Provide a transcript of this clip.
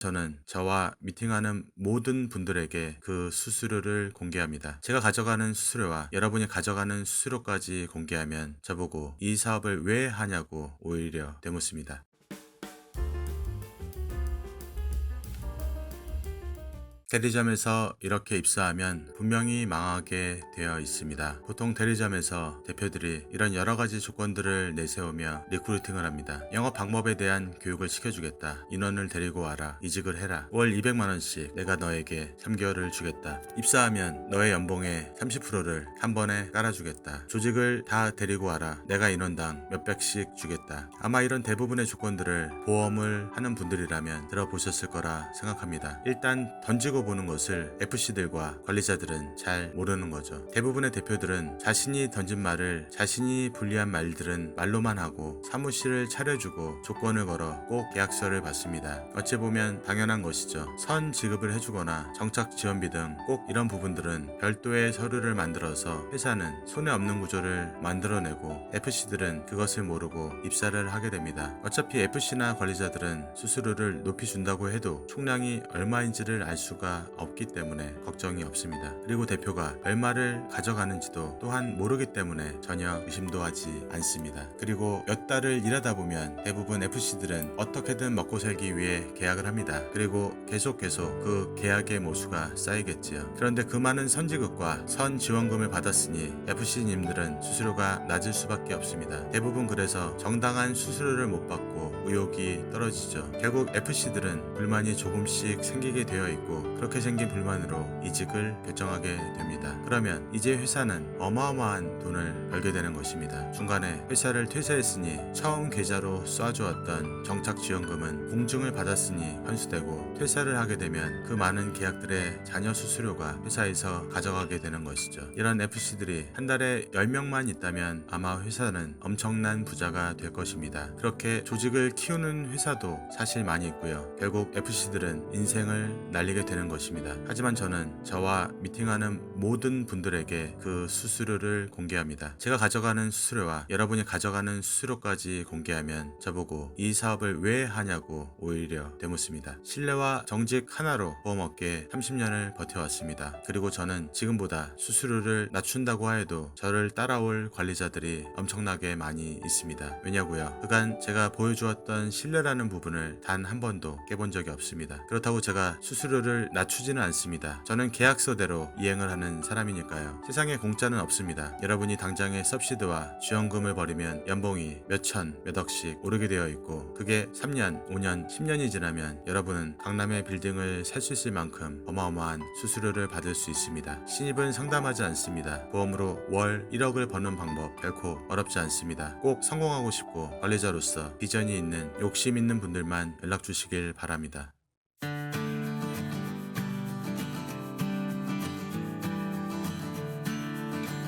저는 저와 미팅하는 모든 분들에게 그 수수료를 공개합니다. 제가 가져가는 수수료와 여러분이 가져가는 수수료까지 공개하면 저보고 이 사업을 왜 하냐고 오히려 되묻습니다. 대리점에서 이렇게 입사하면 분명히 망하게 되어 있습니다. 보통 대리점에서 대표들이 이런 여러 가지 조건들을 내세우며 리크루팅을 합니다. 영업 방법에 대한 교육을 시켜주겠다. 인원을 데리고 와라. 이직을 해라. 월 200만원씩 내가 너에게 3개월을 주겠다. 입사하면 너의 연봉의 30%를 한 번에 깔아주겠다. 조직을 다 데리고 와라. 내가 인원당 몇백씩 주겠다. 아마 이런 대부분의 조건들을 보험을 하는 분들이라면 들어보셨을 거라 생각합니다. 일단 던지고 보는 것을 FC들과 관리자들은 잘 모르는 거죠. 대부분의 대표들은 자신이 던진 말을 자신이 불리한 말들은 말로만 하고 사무실을 차려주고 조건을 걸어 꼭 계약서를 받습니다. 어찌 보면 당연한 것이죠. 선 지급을 해주거나 정착 지원비 등 꼭 이런 부분들은 별도의 서류를 만들어서 회사는 손해 없는 구조를 만들어내고 FC들은 그것을 모르고 입사를 하게 됩니다. 어차피 FC나 관리자들은 수수료를 높이 준다고 해도 총량이 얼마인지를 알 수가 없기 때문에 걱정이 없습니다. 그리고 대표가 얼마를 가져가는지도 또한 모르기 때문에 전혀 의심도 하지 않습니다. 그리고 몇 달을 일하다 보면 대부분 FC들은 어떻게든 먹고 살기 위해 계약을 합니다. 그리고 계속 계속 그 계약의 모수가 쌓이겠지요. 그런데 그 많은 선지급과 선 지원금을 받았으니 FC님들은 수수료가 낮을 수밖에 없습니다. 대부분 그래서 정당한 수수료를 못 받고 의욕이 떨어지죠. 결국 FC들은 불만이 조금씩 생기게 되어 있고 그렇게 생긴 불만으로 이직을 결정하게 됩니다. 그러면 이제 회사는 어마어마한 돈을 벌게 되는 것입니다. 중간에 회사를 퇴사했으니 처음 계좌로 쏴주었던 정착 지원금은 공증을 받았으니 환수되고 퇴사를 하게 되면 그 많은 계약들의 자녀 수수료가 회사에서 가져가게 되는 것이죠. 이런 FC들이 한 달에 10명만 있다면 아마 회사는 엄청난 부자가 될 것입니다. 그렇게 조직을 키우는 회사도 사실 많이 있고요. 결국 FC들은 인생을 날리게 되는 것입니다. 하지만 저는 저와 미팅하는 모든 분들에게 그 수수료를 공개합니다. 제가 가져가는 수수료와 여러분이 가져가는 수수료까지 공개하면 저보고 이 사업을 왜 하냐고 오히려 되묻습니다. 신뢰와 정직 하나로 보험업계에 30년을 버텨왔습니다. 그리고 저는 지금보다 수수료를 낮춘다고 하여도 저를 따라올 관리자들이 엄청나게 많이 있습니다. 왜냐고요? 그간 제가 보여주었던 신뢰라는 부분을 단 한 번도 깨본 적이 없습니다. 그렇다고 제가 수수료를 낮추지는 않습니다. 저는 계약서대로 이행을 하는 사람이니까요. 세상에 공짜는 없습니다. 여러분이 당장에 섭시드와 지원금을 버리면 연봉이 몇천, 몇 억씩 오르게 되어 있고 그게 3년, 5년, 10년이 지나면 여러분은 강남의 빌딩을 살 수 있을 만큼 어마어마한 수수료를 받을 수 있습니다. 신입은 상담하지 않습니다. 보험으로 월 1억을 버는 방법 결코 어렵지 않습니다. 꼭 성공하고 싶고 관리자로서 비전이 있는 욕심 있는 분들만 연락 주시길 바랍니다.